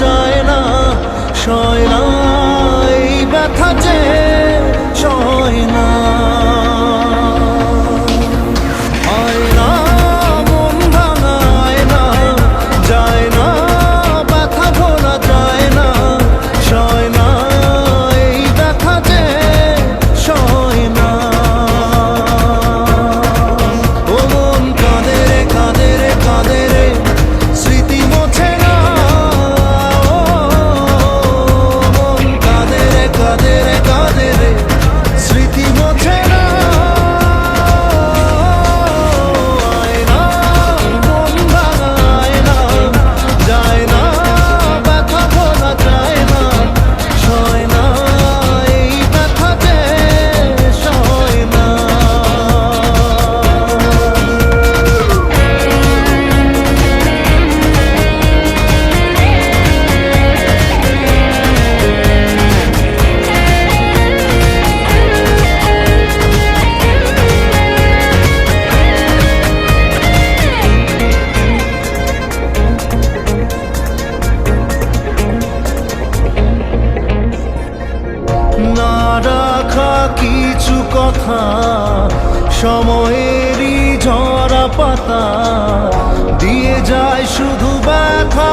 যায় না সয় না। কথা সময়েরই ঝরা পাতা দিয়ে যায় শুধু ব্যথা।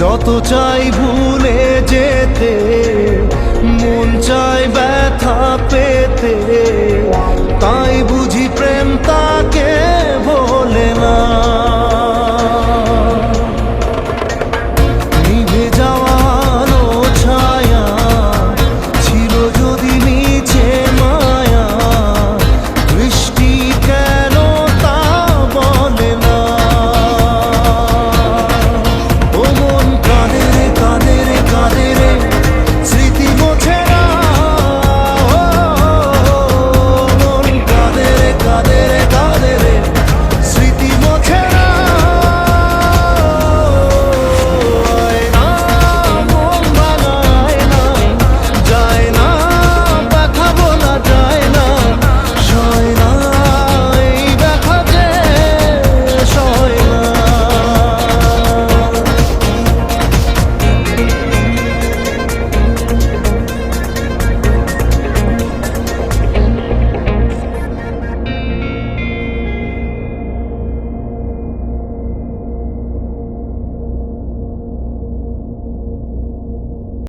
যত চাই ভুলে যেতে মন চাই ব্যথা পেতে।